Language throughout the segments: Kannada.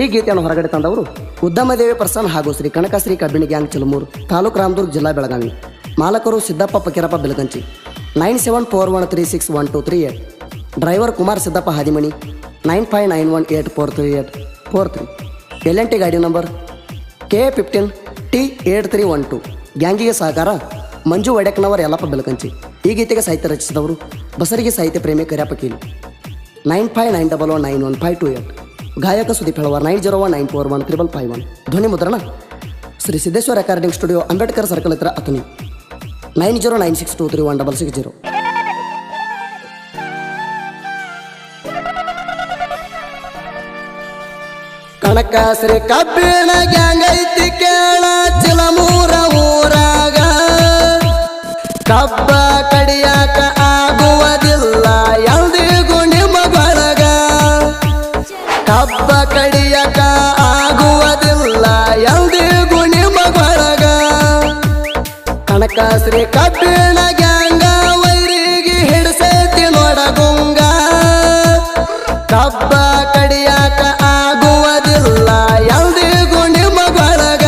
ಈ ಗೀತೆಯನ್ನು ಹೊರಗಡೆ ತಂದವರು ಉದ್ದಮದೇವಿ ಪ್ರಸನ್ನ ಹಾಗೂ ಶ್ರೀ ಕನಕಶ್ರೀ ಕಬ್ಬಿಣಿ ಗ್ಯಾಂಗ್ ಚಲಮೂರು, ತಾಲೂಕು ರಾಮದುರ್ಗ ಜಿಲ್ಲಾ Belagavi, ಮಾಲಕರು Siddappa Fakirappa Belaganchi, nine seven four one three six one two three eight, driver Kumar Siddappa Hadimani, nine five nine one eight four three eight, four three, L N T ಗಾಡಿ number, K fifteen T eight three one two, ಗ್ಯಾಂಗಿಗೆ ಸಹಕಾರ, ಮಂಜು ವಡೆಕ್ನವರ್ ಯಲ್ಲಪ್ಪ ಬೆಲಕಂಚಿ ಈ ಗೀತೆಗೆ ಸಾಹಿತ್ಯ ರಚಿಸಿದವರು ಬಸರಿಗೆ ಸಾಹಿತ್ಯ ಪ್ರೇಮಿ ಕರ್ಯಾಪಕೀಲ್ ಕೀಲಿ, nine five nine double one nine one five two eight. ಗಾಯಕ ಸುದೀಪ್ ಹೇಳುವ nine zero one nine four one triple five one. ಧ್ವನಿ ಮುದ್ರಣ. Shri Siddeshwara recording studio, Ambedkar circle ಹತ್ರ Athani nine zero nine six two three one double six zero. ಕಣಕಾಸ್ರಿ ಕಬ್ಬಿಣ ಗ್ಯಾಂಗ್ ಐತಿ ಕೇಳ, ಚಿಲಮೂರ ಊರಾಗ. ಕಬ್ಬ ಶ್ರೀ ಕಬ್ಬಿಣ ಗ್ಯಾಂಗ ವೈರಿಗೆ ಹಿಡಿಸೈತಿ ನೋಡಗುಂಗ ಕಬ್ಬ ಕಡಿಯಾಕ ಆಗುವುದಿಲ್ಲ ಎಲ್ದಿಗೂ ನಿಮ್ಮ ಬಳಗ.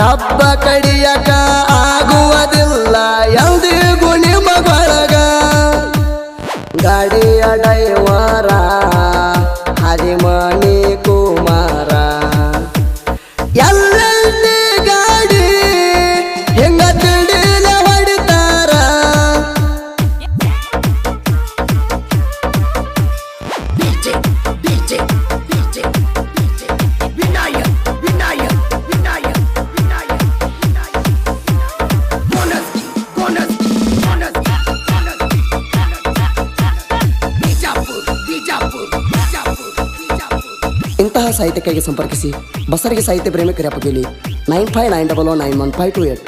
ಕಬ್ಬ ಕಡಿಯಾಕ ಆಗುವುದಿಲ್ಲ ಎಲ್ದಿಗೂ ನಿಮ್ಮ ಬಳಗ. ಗಾಡಿಯ ಡೈವರ ಹರಿಮಣಿ ಸಾಹಿತ್ಯಕ್ಕಾಗಿ ಸಂಪರ್ಕಿಸಿ. ಬಸರಿಗೆ ಸಾಹಿತ್ಯ ಪ್ರೇಮಿ ಕರೆಯಪ್ಪಗೇಲಿ nine five nine double one nine one five two eight.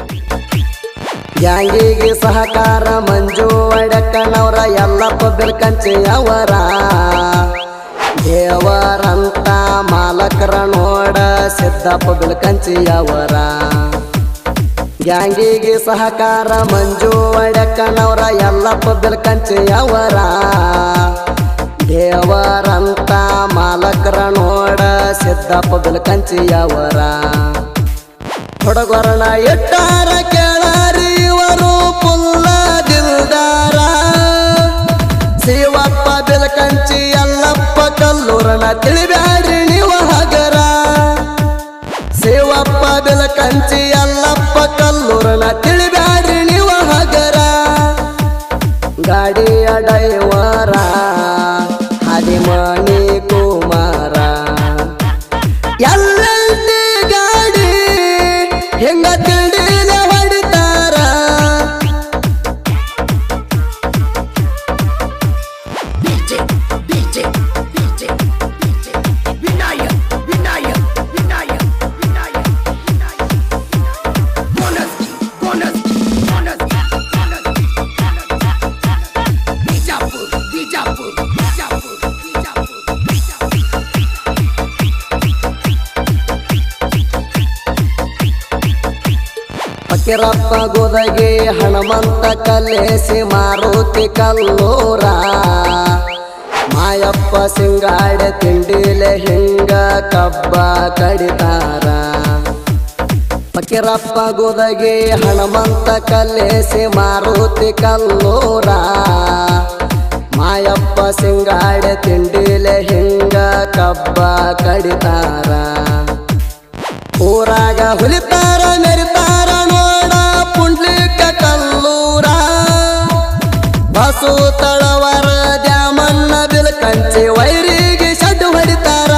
ಗ್ಯಾಂಗಿಗೆ ಸಹಕಾರ ಮಂಜು ಅಡಕನವರ ಎಲ್ಲಪ್ಪ ಕಂಚೆ ಅವರ. ದೇವರಂತ ಮಾಲಕರ ನೋಡ ಸಿದ್ದಪ್ಪ ಕಂಚೆ ಅವರ. ಗ್ಯಾಂಗಿಗೆ ಸಹಕಾರ ಮಂಜು ಅಡಕನವರ ಎಲ್ಲಪ್ಪ ಕಂಚೆ ಅವರ. ದೇವರಂತ ಮಾಲಕರ ನೋಡ ಸಿದ್ದಪ್ಪ ಬೆಲ್ಕಂಚಿ ಕಂಚಿಯವರ. ಹೊಡಗೊರಣ ಎಟ್ಟಾರ ಕೇಳಾರಿ ಇವರು ಪುಲ್ಲ ದಿಲ್ದಾರ. ಶಿವಪ್ಪ ಬೆಲಕಂಚಿ ಎಲ್ಲಪ್ಪ ಕಲ್ಲೂರನ ತಿಳಿಬ್ಯಾಡ್ರಿ ನೀವು ಹಗರ. ಶಿವಪ್ಪ ಬೆಲಕಂಚಿ ಎಲ್ಲಪ್ಪ ಕಲ್ಲೂರನ ತಿಳಿಬ್ಯಾಡ್ರಿ ಫಕೀರಪ್ಪ ಗುದಗಿ ಹನುಮಂತ ಕಲೇಸಿ ಮಾರುತಿ ಕಲ್ಲೂರ. ಮಾಯಪ್ಪ ಸಿಂಗಾಡೆ ತಿಂಡಿಲೆ ಹಿಂಗ ಕಬ್ಬ ಕಡಿತಾರ. ಫಕೀರಪ್ಪ ಗುದಗಿ ಹನುಮಂತ ಕಲೇಸಿ ಮಾರುತಿ ಕಲ್ಲೂರ. ಮಾಯಪ್ಪ ಸಿಂಗಾಡೆ ತಿಂಡಿಲೆ ಹಿಂಗ ಕಬ್ಬ ಕಡಿತಾರ. ಊರಾಗ ಹುಲಿತಾರ ಮೆರಿತಾರ ತಳವರ ದ್ಯಾಮಣ್ಣ ಬಿಲ್ಕಂಚಿ ವೈರಿಗೆ ಶಡ್ ಹೊಡಿತಾರ.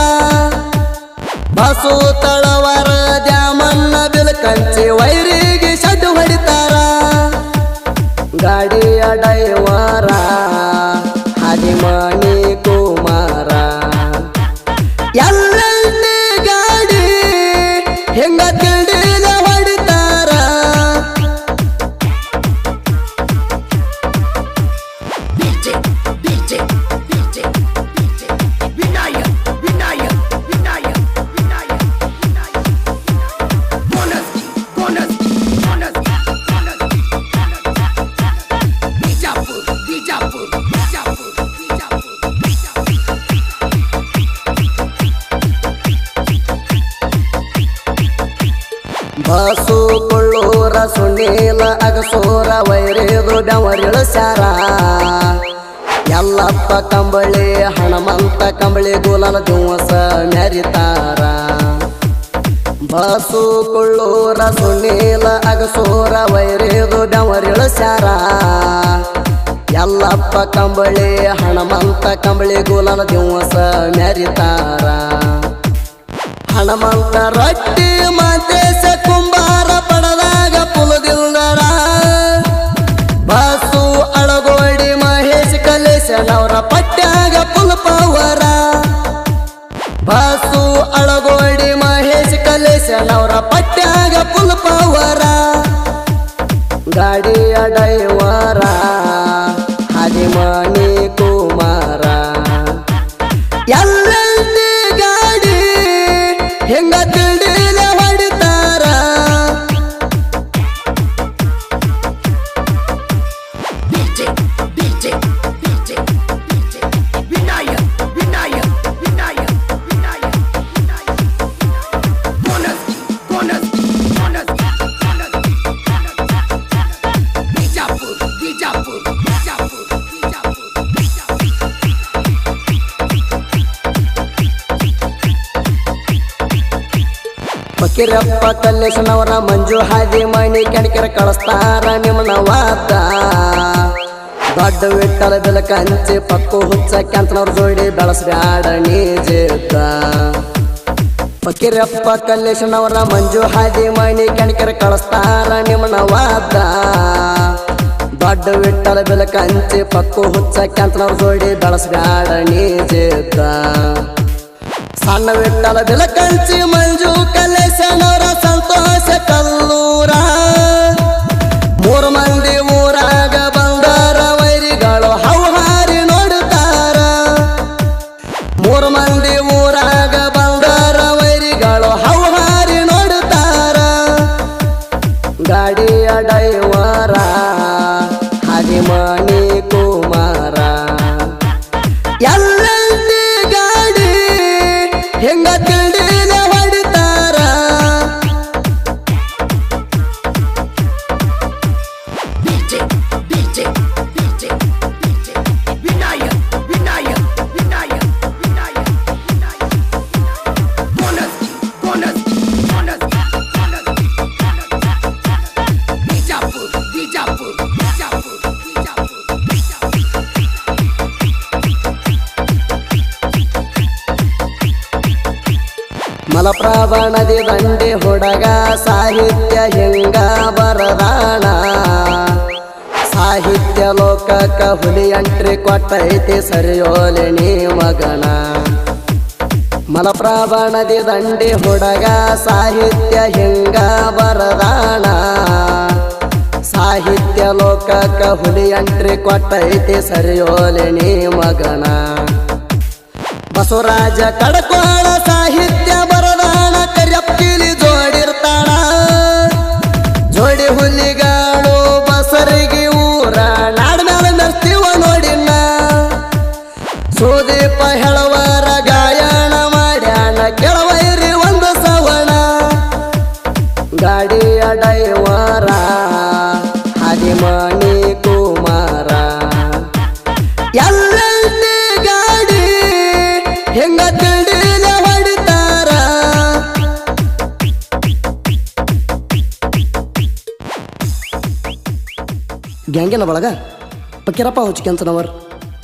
ಬಸು ತಳವರ ದ್ಯಾಮಣ್ಣ ಬಿಲ್ಕಂಚಿ ವೈರಿಗೆ ಶಡ್ ಹೊಡಿತಾರ. ಗಾಡಿಯ ಡೈವಾರ ಹದಿಮಣಿ ಕುಮಾರ. ಎಲ್ಲೆಲ್ಲಿ ಸುನೀಲ ಅಗಸೂರ ವೈರೇದು ಬೆವರಿಳಸ್ಯಾರ ಎಲ್ಲಪ್ಪ ಕಂಬಳಿ, ಹಣಮಂತ ಕಂಬಳಿ, ಗುಲಾಲ ದಿವಸ ಮೆರಿತಾರ. ಬಸು ಕೊಳ್ಳೂರ ಸುನೀಲ ಅಗಸೂರ ವೈರೇದು ಬೆವರಿಳಸ್ಯಾರ ಎಲ್ಲಪ್ಪ ಕಂಬಳಿ, ಹಣಮಂತ ಕಂಬಳಿ, ಗುಲಾಲ ದಿವಸ ಮೆರಿತಾರ. ಹಣಮಂತ ರೊಟ್ಟಿ ಮಾತೇಶ ಕಲೇಶನವರ ಪಟ್ಯಾಗ ಪುಲ್ಪವರ ಬಾಸು ಅಳಗೋಡಿ ಮಹೇಶ್ ಕಲೇಶನವರ ಪಟ್ಯಾಗ ಪುಲ್ಪವರ ಗಾಡಿಯ ಡೈವರ ಫಕೀರಪ್ಪ ಕಲ್ಲೇಶನವರ ಮಂಜು ಹಾದಿ ಮಣಿ ಕೆಣಕೆರ ಕಳಸ್ತಾರ ನಿಮ್ಮನ ವಾತ ದೊಡ್ಡ ವಿಟ್ಟಲ ಬೆಲಕಂಚಿ ಪಕ್ಕು ಹುಚ್ಚ ಕೆಂತನವ್ರ ಜೋಡಿ ಬೆಳಸ್ಬ್ಯಾಡ ನೀ ಜೇತ. ಫಕೀರಪ್ಪ ಕಲ್ಲೇಶನವರ ಮಂಜು ಹಾದಿ ಮಣಿ ಕೆಣಕೆರ ಕಳಸ್ತಾರ ನಿಮ್ಮನ ವಾತ ದೊಡ್ಡ ವಿಟ್ಟಲ ಬೆಲಕಂಚಿ ಪಕ್ಕು ಹುಚ್ಚ ಕೆಂತನವ್ರ ಜೋಡಿ ಬೆಳಸ್ಬ್ಯಾಡ ನೀ ಜೇತ. ಸಣ್ಣ ವಿಟ್ಟಲ ಬೆಲಕಂಚಿ ಮಂಜು ಕಲೇಶನವರ ಹೆಂಗ ಮಲಪ್ರಭ ನದಿ ದಂಡೆ ಹುಡಗ ಸಾಹಿತ್ಯ ಹೆಂಗ ಬರದಾಣ ಸಾಹಿತ್ಯ ಲೋಕಕ್ಕ ಹುಲಿ ಎಂಟ್ರಿ ಕೊಟ್ಟೈತಿ ಸರಿಯೋಲೆ ನೀ ಮಗನ. ಮಲಪ್ರಭ ನದಿ ದಂಡೆ ಹುಡಗ ಸಾಹಿತ್ಯ ಹೆಂಗ ಬರದಾಣ ಸಾಹಿತ್ಯ ಲೋಕಕ್ಕ ಹುಲಿ ಎಂಟ್ರಿ ಕೊಟ್ಟೈತಿ ಸರಿಯೋಲೆ ನೀ ಮಗನ. ಬಸವರಾಜ ಕಡಕೋಳ ಸಾಹಿತ್ಯ ಬರದಾಣ ಕರಿಯಪ್ಪಿಲಿ ಜೋಡಿರ್ತಾಳ. ಜೋಡಿ ಹುಲಿಗಾಡು ಬಸರಿಗೆ ಊರ ನಾಡ್ಮ್ಯಾಲ ಮೆರ್ತೀವ ನೋಡಿಲ್ಲ. ಸುದೀಪ ಹೇಳುವರ ಗ್ಯಾಂಗಿನ ಬಳಗ? ಪಕ್ಕಿರಪ್ಪ ಹುಚ್ಕೆಂಚನವರ್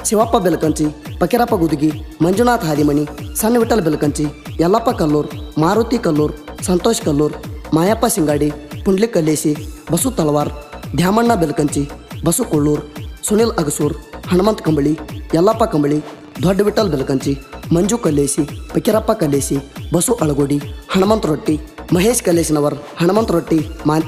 ಶಿವಪ್ಪ ಬೆಲಕಂಚಿ, ಪಕ್ಕಿರಪ್ಪ ಗುದುಗಿ, ಮಂಜುನಾಥ್ ಹಾದಿಮಣಿ ಸಣ್ಣ ವಿಠಲ್ ಬೆಲಕಂಚಿ, ಯಲ್ಲಪ್ಪ ಕಲ್ಲೂರ್, ಮಾರುತಿ ಕಲ್ಲೂರ್, ಸಂತೋಷ್ ಕಲ್ಲೂರ್, ಮಾಯಪ್ಪ ಸಿಂಗಾಡಿ ಪುಂಡ್ಲಿ ಕಲ್ಲೇಶಿ, ಬಸು ತಲವಾರ್ ದ್ಯಾಮಣ್ಣ ಬೆಲಕಂಚಿ, ಬಸು ಕೊಳ್ಳೂರ್, ಸುನಿಲ್ ಅಗಸೂರ್ ಹನುಮಂತ್ ಕಂಬಳಿ, ಯಲ್ಲಪ್ಪ ಕಂಬಳಿ ದೊಡ್ಡ ವಿಠಲ್ ಬೆಲಕಂಚಿ, ಮಂಜು ಕಲ್ಲೇಶಿ, ಪಕ್ಕಿರಪ್ಪ ಕಲ್ಲೇಶಿ, ಬಸು ಅಳಗೋಡಿ ಹನುಮಂತ್ ರೊಟ್ಟಿ, ಮಹೇಶ್ ಕಲ್ಲೇಶನವರ್ ಹನುಮಂತ್ ರೊಟ್ಟಿ, ಮಾಂತೇಶ್